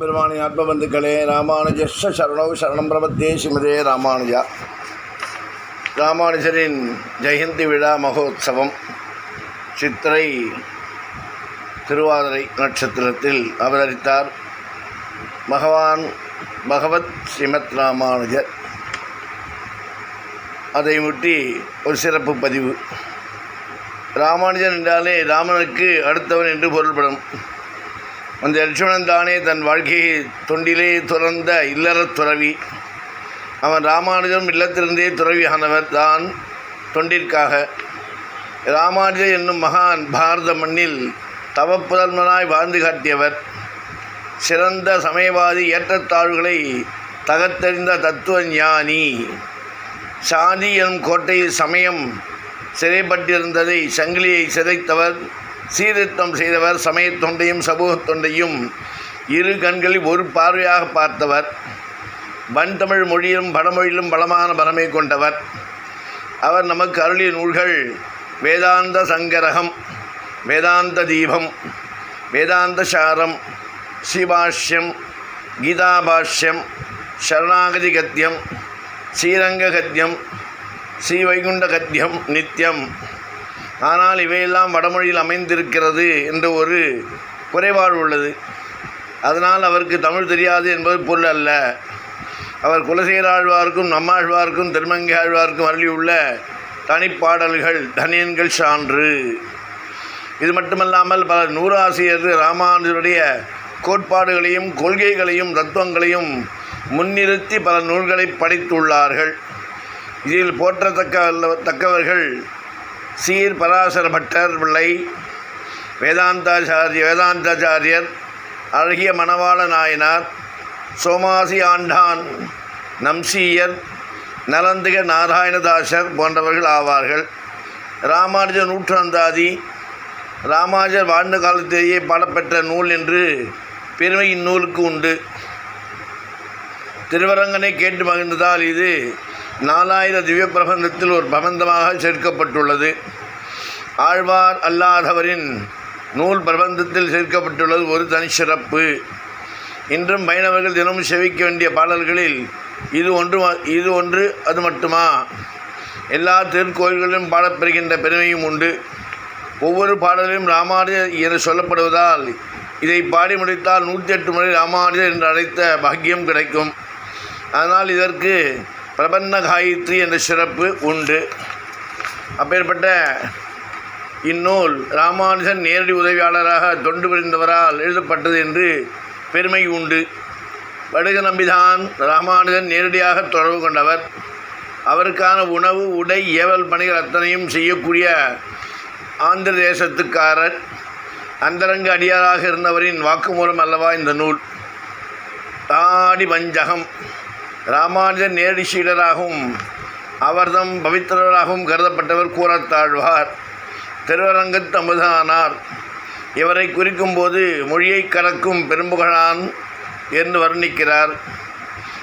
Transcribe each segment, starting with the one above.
பெருமானி ஆத்மபந்துக்களே ராமானுஜஸ்வ சரணோ சரணம் பிரபத்தே ஸ்ரீமதே ராமானுஜா. ராமானுஜரின் ஜெயந்தி விழா மகோத்சவம் சித்திரை திருவாதிரை நட்சத்திரத்தில் அவதரித்தார் பகவான் பகவத் ஸ்ரீமத் ராமானுஜர். அதை முட்டி ஒரு சிறப்பு பதிவு. ராமானுஜன் என்றாலே ராமனுக்கு அடுத்தவன் என்று பொருள்படும். அந்த லட்சுமணன் தானே தன் வாழ்க்கையை தொண்டிலே துறந்த இல்லறத் துறவி. அவன் ராமானுஜம் இல்லத்திலிருந்தே துறவியானவர் தான் தொண்டிற்காக. ராமானுஜர் என்னும் மகான் பாரத மண்ணில் தவப்புதல்வனாய் வாழ்ந்து காட்டியவர். சிறந்த சமயவாதி ஏற்றத்தாழ்வுகளை தகத்தெறிந்த தத்துவ ஞானி. சாதி எனும் கோட்டையில் சமயம் சிறைப்பட்டிருந்ததை சங்கிலியை சிதைத்தவர் சீர்திருத்தம் செய்தவர் சமயத்தொண்டையும் தொண்டையும் தொண்டையும் இரு கண்களில் ஒரு பார்வையாக பார்த்தவர். வன்தமிழ் மொழியிலும் வடமொழியிலும் பலமான பலமை கொண்டவர். அவர் நமக்கு அருளிய நூல்கள் வேதாந்த சங்கரகம் வேதாந்த தீபம் வேதாந்த சாரம் ஸ்ரீபாஷ்யம் கீதாபாஷ்யம் சரணாகதி கத்தியம் ஸ்ரீரங்க கத்தியம் ஸ்ரீவைகுண்ட கத்தியம் நித்தியம் ஆனால் இவையெல்லாம் வடமொழியில் அமைந்திருக்கிறது என்ற ஒரு குறைபாடு உள்ளது. அதனால் அவருக்கு தமிழ் தெரியாது என்பது பொருள் அல்ல. அவர் குலசேராழ்வார்க்கும் நம்மாழ்வார்க்கும் திருமங்கை ஆழ்வார்க்கும் அருளியுள்ள தனிப்பாடல்கள் தனியன்கள் சான்று. இது மட்டுமல்லாமல் பல நூறாசிரியர் ராமானுஜருடைய கோட்பாடுகளையும் கொள்கைகளையும் தத்துவங்களையும் முன்னிறுத்தி பல நூல்களை படைத்துள்ளார்கள். இதில் போற்றத்தக்க தக்கவர்கள் சீர் பராசர பட்டர் பிள்ளை வேதாந்தாச்சாரிய வேதாந்தாச்சாரியர் அழகிய மணவாள நாயனார் சோமாசி ஆண்டான் நம்சீயர் நலந்திக நாராயணதாசர் போன்றவர்கள் ஆவார்கள். ராமானுஜ நூற்றாந்தாதி ராமானுஜர் வாழ்ந்த காலத்திலேயே பாடப்பெற்ற நூல் என்று பெருமை இந்நூலுக்கு உண்டு. திருவரங்கனை கேட்டு மகிழ்ந்ததால் இது நாலாயிர திவ்ய பிரபந்தத்தில் ஒரு பிரபந்தமாக சேர்க்கப்பட்டுள்ளது. ஆழ்வார் அல்லாதவரின் நூல் பிரபந்தத்தில் சேர்க்கப்பட்டுள்ளது ஒரு தனி சிறப்பு. இன்றும் பயணவர்கள் தினமும் செவிக்க வேண்டிய பாடல்களில் இது ஒன்று இது ஒன்று அது மட்டுமா? எல்லா திருக்கோயில்களிலும் பாடப்பெறுகின்ற பெருமையும் உண்டு. ஒவ்வொரு பாடலிலும் ராமானுஜர் என சொல்லப்படுவதால் இதை பாடி முடித்தால் நூற்றி எட்டு முறை ராமானுஜர் என்று அழைத்த பாக்கியம் கிடைக்கும். அதனால் இதற்கு பிரபன்ன காயத்ரி என்ற சிறப்பு உண்டு. அப்பேற்பட்ட இந்நூல் ராமானுஜன் நேரடி உதவியாளராக தொண்டு புரிந்தவரால் எழுதப்பட்டது என்று பெருமை உண்டு. வடுக நம்பிதான் ராமானுஜன் நேரடியாக தொடர்பு கொண்டவர். அவருக்கான உணவு உடை ஏவல் பணிகள் அத்தனையும் செய்யக்கூடிய ஆந்திர தேசத்துக்காரர். அந்தரங்க அடியாராக இருந்தவரின் வாக்குமூலம் அல்லவா இந்த நூல். தாடி வஞ்சகம் ராமானுஜன் நேரடி சீடராகவும் அவர்தம் பவித்திரராகவும் கருதப்பட்டவர் கூறத்தாழ்வார். திருவரங்கத் அமுதானார் இவரை குறிக்கும்போது மொழியை கடக்கும் பெரும்புகழான் என்று வர்ணிக்கிறார்.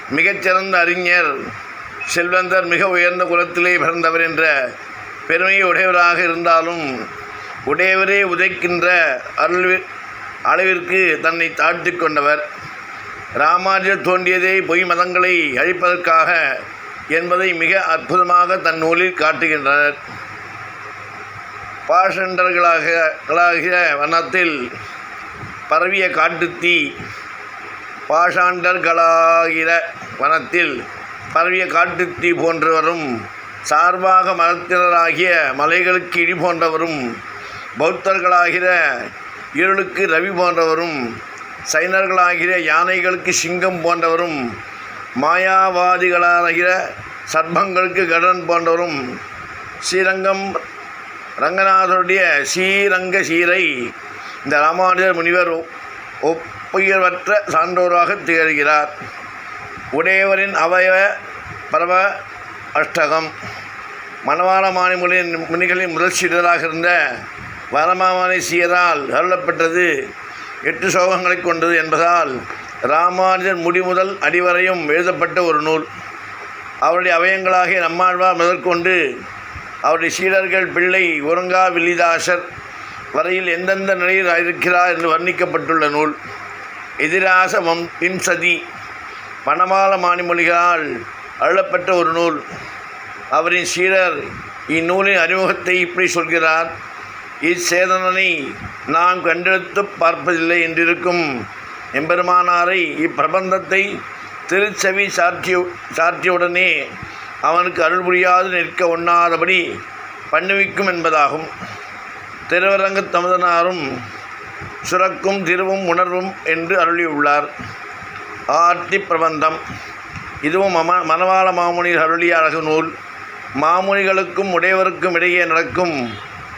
மிகச்சிறந்த அறிஞர் செல்வந்தர் மிக உயர்ந்த குலத்திலே பிறந்தவர் என்ற பெருமையை உடையவராக இருந்தாலும் உடையவரே உதைக்கின்ற அருள் அளவிற்கு தன்னை தாழ்த்தி கொண்டவர். ராமானுஜர் தோன்றியதே பொய் மதங்களை அழிப்பதற்காக என்பதை மிக அற்புதமாக தன் நூலில் காட்டுகின்றனர் பாஷண்டர்களாகிய வனத்தில் பரவிய காட்டுத்தீ பாஷாண்டர்களாகிற வனத்தில் பரவிய காட்டுத்தீ போன்றவரும் சார்பாக மதத்தினராகிய மலைகளுக்கு இடி போன்றவரும் பௌத்தர்களாகிற இருளுக்கு ரவி போன்றவரும் சைனர்களாகிற யானைகளுக்கு சிங்கம் போன்றவரும் மாயாவாதிகளாகிற சர்பங்களுக்கு கடன் போன்றவரும் ஸ்ரீரங்கம் ரங்கநாதருடைய ஸ்ரீரங்க சீரை இந்த ராமானுஜர் முனிவர் ஒப்புயர்வற்ற சான்றோராக திகழ்கிறார். உடையவரின் அவயவ பரம அஷ்டகம். மணவாள மானிமுனின் முனிகளின் முதல் சீடராக இருந்த வரமாமனை சீரால் அருளப்பட்டது எட்டு சோகங்களை கொண்டது என்பதால் ராமானுஜர் முடிமுதல் அடிவரையும் எழுதப்பட்ட ஒரு நூல். அவருடைய அவயங்களாகிய நம்மாழ்வார் முதற்கொண்டு அவருடைய சீடர்கள் பிள்ளை உறங்கா வில்லிதாசர் வரையில் எந்தெந்த நிலையில் இருக்கிறார் என்று வர்ணிக்கப்பட்டுள்ள நூல். எதிராசவம் விம்சதி பணமால மானிமொழிகளால் அழப்பட்ட ஒரு நூல். அவரின் சீடர் இந்நூலின் அறிமுகத்தை இப்படி சொல்கிறார். இச்சேதனனை நாம் கண்டெடுத்து பார்ப்பதில்லை என்றிருக்கும் எம்பெருமானாரை இப்பிரபந்தத்தை திருச்செவி சாற்றிய சாற்றியவுடனே அவனுக்கு அருள் புரியாது நிற்க ஒண்ணாதபடி பண்ணுவிக்கும் என்பதாகும். திருவரங்கத் தமதனாரும் சுரக்கும் திருவும் உணர்வும் என்று அருளியுள்ளார். ஆர்த்தி பிரபந்தம். இதுவும் மம மணவாள மாமுனிகள் அருளிய அழகு நூல். மாமுனிகளுக்கும் உடையவருக்கும் இடையே நடக்கும்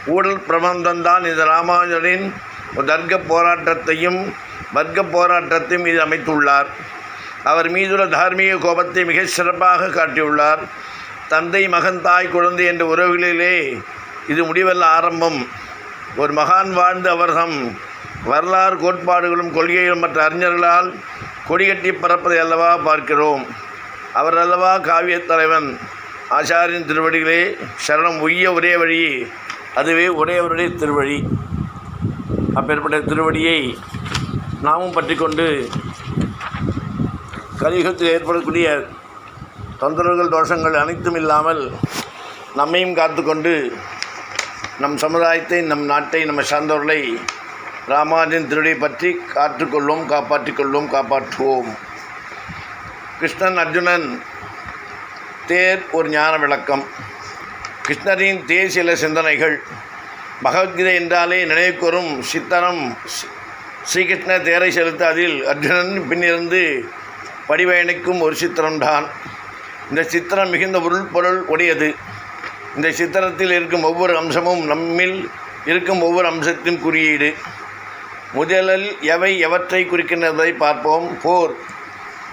ஊழல் பிரபந்தம்தான் இது ராமானுஜரின் தர்க்க போராட்டத்தையும் வர்க்க போராட்டத்தையும் இது அமைத்துள்ளார். அவர் மீதுள்ள தார்மீக கோபத்தை மிகச் சிறப்பாக காட்டியுள்ளார். தந்தை மகன் தாய் குழந்தை என்ற உறவுகளிலே இது முடிவல்ல ஆரம்பம். ஒரு மகான் வாழ்ந்து அவர்தம் வரலாறு கோட்பாடுகளும் கொள்கைகளும் மற்ற அறிஞர்களால் கொடிகட்டி பறப்பதை அல்லவா பார்க்கிறோம். அவர் அல்லவா காவியத் தலைவன் ஆச்சாரியின் திருவடிகளே சரணம் உய்ய ஒரே வழி அதுவே உடையவருடைய திருவழி. அப்பேற்பட்ட திருவடியை நாமும் பற்றி கொண்டு கலியுகத்தில் ஏற்படக்கூடிய தொந்தரவுகள் தோஷங்கள் அனைத்தும் இல்லாமல் நம்மையும் காத்துக்கொண்டு நம் சமுதாயத்தை நம் நாட்டை நம்ம சார்ந்தவர்களை ராமானுஜன் திருடியை பற்றி காற்றுக்கொள்வோம் காப்பாற்றிக்கொள்வோம் காப்பாற்றுவோம். கிருஷ்ணன் அர்ஜுனன் தேர் ஒரு ஞான விளக்கம். கிருஷ்ணரின் தேசிய சில சிந்தனைகள். பகவத்கீதை என்றாலே நினைவுக்கூறும் சித்தனம். ஸ்ரீகிருஷ்ண தேரை செலுத்த அதில் அர்ஜுனன் பின்னிருந்து படிவயணிக்கும் ஒரு சித்திரம்தான் இந்த சித்திரம் மிகுந்த பொருள் பொருள் உடையது. இந்த சித்திரத்தில் இருக்கும் ஒவ்வொரு அம்சமும் நம்மில் இருக்கும் ஒவ்வொரு அம்சத்தின் குறியீடு. முதலில் எவை எவற்றை குறிக்கின்றதை பார்ப்போம். போர்.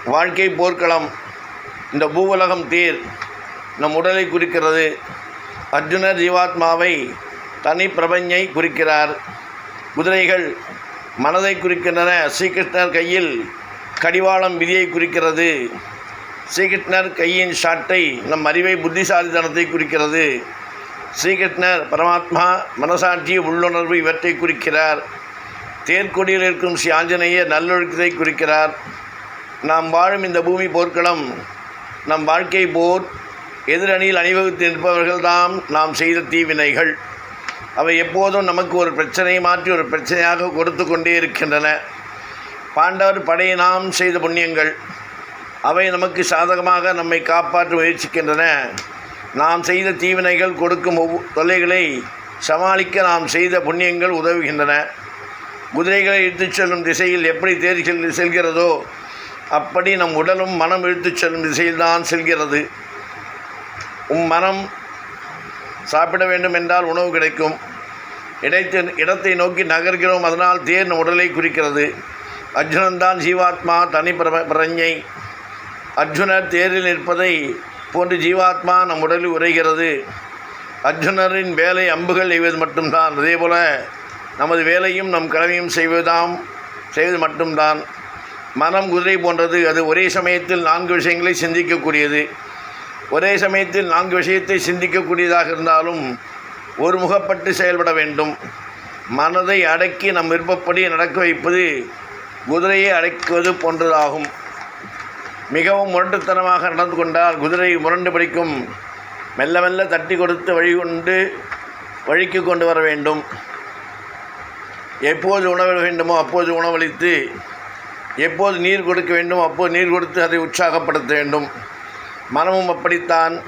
வாழ்க்கை போர்க்களம். இந்த பூவுலகம் தேர் நம் உடலை குறிக்கிறது. அர்ஜுனர் ஜீவாத்மாவை தனி பிரபஞ்சை குறிக்கிறார். குதிரைகள் மனதை குறிக்கின்றன. ஸ்ரீகிருஷ்ணர் கையில் கடிவாளம் விதியை குறிக்கிறது. ஸ்ரீகிருஷ்ணர் கையின் ஷாட்டை நம் அறிவை புத்திசாலித்தனத்தை குறிக்கிறது. ஸ்ரீகிருஷ்ணர் பரமாத்மா மனசாட்சி உள்ளுணர்வு இவற்றை குறிக்கிறார். தேர்க்கொடியில் இருக்கும் ஸ்ரீ ஆஞ்சநேயர் நல்லொழுக்கத்தை குறிக்கிறார். நாம் வாழும் இந்த பூமி போர்க்களம் நம் வாழ்க்கை போர் எதிரணியில் அணிவகுத்து நிற்பவர்கள்தாம் நாம் செய்த தீவினைகள். அவை எப்போதும் நமக்கு ஒரு பிரச்சனையை மாற்றி ஒரு பிரச்சனையாக கொடுத்து கொண்டே இருக்கின்றன. பாண்டவர் படையை நாம் செய்த புண்ணியங்கள் அவை நமக்கு சாதகமாக நம்மை காப்பாற்ற முயற்சிக்கின்றன. நாம் செய்த தீவினைகள் கொடுக்கும் ஒவ்வொ தொல்லைகளை சமாளிக்க நாம் செய்த புண்ணியங்கள் உதவுகின்றன. குதிரைகளை இழுத்துச் செல்லும் திசையில் எப்படி தேர் செல் செல்கிறதோ அப்படி நம் உடலும் மனம் இழுத்துச் செல்லும் திசையில்தான் செல்கிறது. உம் மனம் சாப்பிட வேண்டும் என்றால் உணவு கிடைக்கும். இடத்தை இடத்தை நோக்கி நகர்கிறோம். அதனால் தேர் நம் உடலை குறிக்கிறது. அர்ஜுனன் தான் ஜீவாத்மா தனி பிர பிரஞ்சை அர்ஜுனர் தேரில் நிற்பதை போன்று ஜீவாத்மா நம் உடலில் உரைகிறது. அர்ஜுனரின் வேலை அம்புகள் எய்வது மட்டும்தான். அதேபோல நமது வேலையும் நம் கடமையும் செய்வதாம் செய்வது மட்டும்தான். மனம் குதிரை போன்றது. அது ஒரே சமயத்தில் நான்கு விஷயங்களை சிந்திக்கக்கூடியது. ஒரே சமயத்தில் நான்கு விஷயத்தை சிந்திக்கக்கூடியதாக இருந்தாலும் ஒரு முகப்பட்டு செயல்பட வேண்டும். மனதை அடக்கி நம் விருப்பப்படி நடக்க வைப்பது குதிரையை அடக்குவது போன்றதாகும். மிகவும் முரட்டுத்தனமாக நடந்து கொண்டால் குதிரை முரண்டு பிடிக்கும். மெல்ல மெல்ல தட்டி கொடுத்து வழி கொண்டு வழிக்கு கொண்டு வர வேண்டும். எப்போது உணவு வேண்டுமோ அப்போது உணவளித்து எப்போது நீர் கொடுக்க வேண்டும் அப்போது நீர் கொடுத்து அதை உற்சாகப்படுத்த வேண்டும். மனமும் அப்படித்தான்.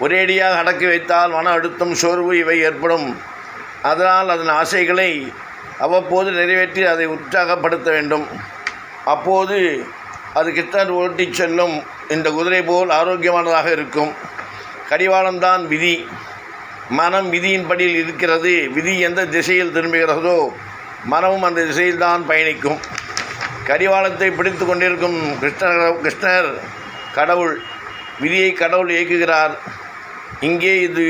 ஒரேடியாக அடக்கி வைத்தால் மன அழுத்தம் சோர்வு இவை ஏற்படும். அதனால் அதன் ஆசைகளை அவ்வப்போது நிறைவேற்றி அதை உற்சாகப்படுத்த வேண்டும். அப்போது அது கிட்டர் ஓட்டிச் செல்லும். இந்த குதிரை போல் ஆரோக்கியமானதாக இருக்கும். கடிவாளம்தான் விதி. மனம் விதியின்படியில் இருக்கிறது. விதி எந்த திசையில் திரும்புகிறதோ மனமும் அந்த திசையில்தான் பயணிக்கும். கடிவாளத்தை பிடித்து கொண்டிருக்கும் கிருஷ்ணர் கிருஷ்ணர் கடவுள் விதியை கடவுள் இயக்குகிறார். இங்கே இது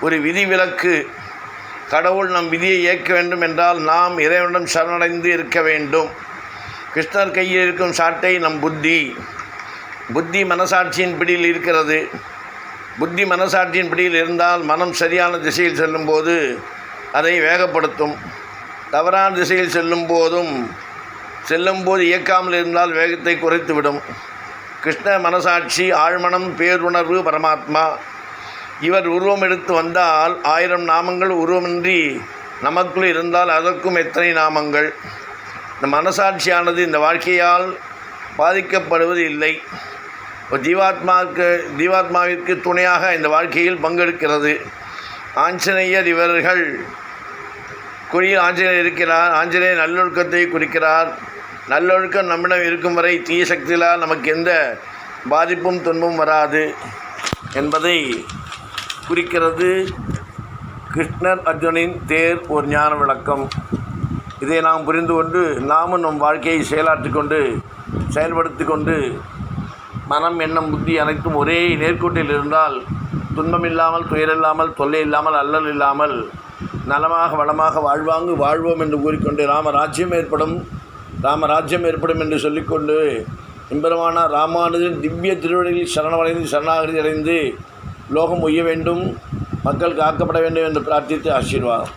ஒரு விதிவிலக்கு. கடவுள் நம் விதியை இயக்க வேண்டும் என்றால் நாம் இறைவனிடம் சரணடைந்து இருக்க வேண்டும். கிருஷ்ணர் கையில் இருக்கும் சாட்டை நம் புத்தி. புத்தி மனசாட்சியின் பிடியில் இருக்கிறது. புத்தி மனசாட்சியின் பிடியில் இருந்தால் மனம் சரியான திசையில் செல்லும்போது அதை வேகப்படுத்தும். தவறான திசையில் செல்லும் போதும் செல்லும்போது இயக்காமல் இருந்தால் வேகத்தை குறைத்துவிடும். கிருஷ்ண மனசாட்சி ஆழ்மனம் பேருணர்வு பரமாத்மா. இவர் உருவம் எடுத்து வந்தால் ஆயிரம் நாமங்கள் உருவமின்றி நமக்குள் இருந்தால் அதற்கும் எத்தனை நாமங்கள்? இந்த மனசாட்சியானது இந்த வாழ்க்கையால் பாதிக்கப்படுவது இல்லை. ஜீவாத்மாவுக்கு ஜீவாத்மாவிற்கு துணையாக இந்த வாழ்க்கையில் பங்கெடுக்கிறது. ஆஞ்சநேயர் இவர்கள் குறியில் ஆஞ்சநேயர் இருக்கிறார் ஆஞ்சநேயர் நல்லொழுக்கத்தை குறிக்கிறார். நல்லொழுக்கம் நம்மிடம் இருக்கும் வரை தீய சக்திகளால் நமக்கு எந்த பாதிப்பும் துன்பமும் வராது என்பதை குறிக்கிறது கிருஷ்ணர் அர்ஜுனின் தேர் ஒரு ஞான விளக்கம். இதை நாம் புரிந்து கொண்டு நாமும் நம் வாழ்க்கையை செயலாற்றி கொண்டு செயல்படுத்தி கொண்டு மனம் எண்ணம் புத்தி அனைத்தும் ஒரே நேர்கோட்டில் இருந்தால் துன்பம் இல்லாமல் துயரில்லாமல் தொல்லை இல்லாமல் அல்லல் இல்லாமல் நலமாக வளமாக வாழ்வாங்கு வாழ்வோம் என்று கூறிக்கொண்டு ராமராஜ்யம் ஏற்படும். ராமராஜ்யம் ஏற்படும் என்று சொல்லிக்கொண்டு எம்பெருமானா ராமானுஜன் திவ்ய திருவடிகளில் சரணமடைந்து சரணாகதி அடைந்து லோகம் உய்ய வேண்டும் மக்கள் காக்கப்பட வேண்டும் என்று பிரார்த்தித்து ஆசீர்வாதம்.